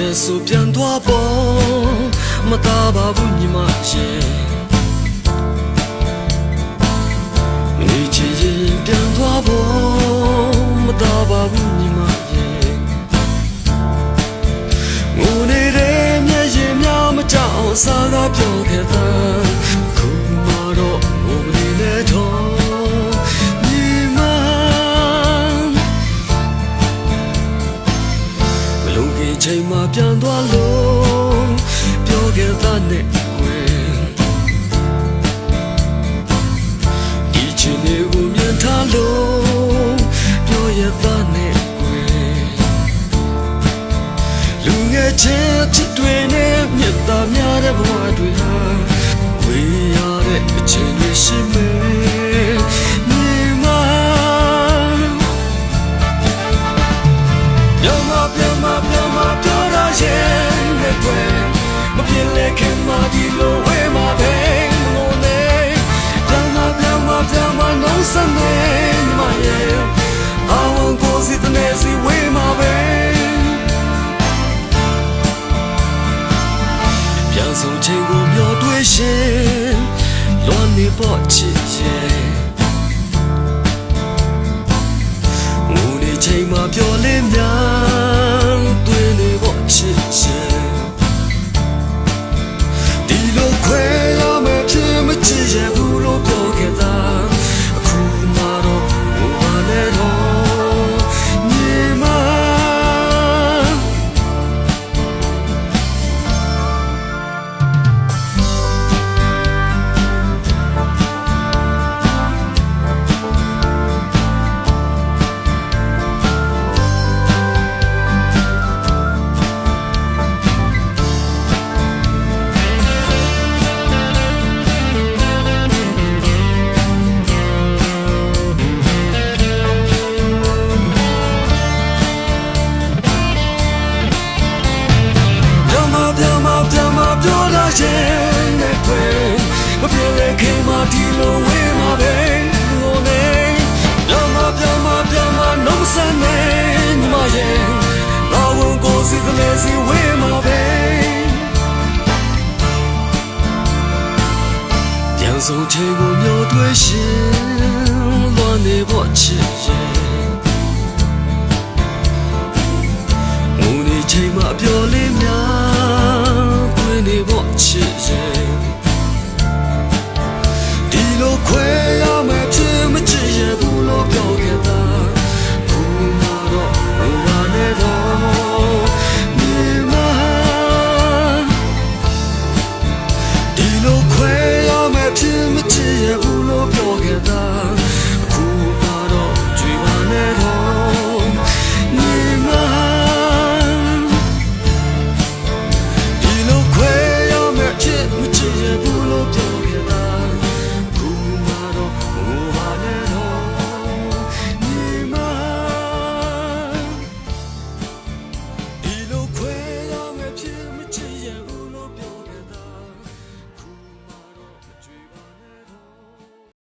တဲ့ဆိုပြန်သွားပေါ်မသားပါဘူးညီမရဲ့မိချင်ရင်ပြန်သွားပေါ်မသားပါဘူးညီမရဲ့ငိုနေတဲ့မျက်ရည်များမကြောက်စားကားပြော ခင်ချိန်မှပြန်သွားလို့ပြောခဲ့တာနဲ့ကွယ်ဒီချင်နေကိုမြင်ထားလို့ပြောရတာနဲ့ကွယ်လူငယ်ချင်းချစ်တွေနဲ့မြတ်သားများတဲ့ဘဝတွေ ပြောမပြောမပြောမပြောရရဲ့နဲ့ကွယ်မပြင်းလဲခင်မဒီလိုဝဲမှာပဲငိုနေပြောမပြောမပြောမလုံးစနေမရဲ့အဝန်ကိုစီတနေစီဝဲမှာပဲပြန်ဆုံးချိန်ကိုမျောတွေ့ရှင်လွန်နေပေါ်ချစ်ရဲ့ နှုတ်ဆက်နေညီမရဲ့လာဝန်ကိုစီကလေးစီဝေးမှာပဲပြန်ဆုံး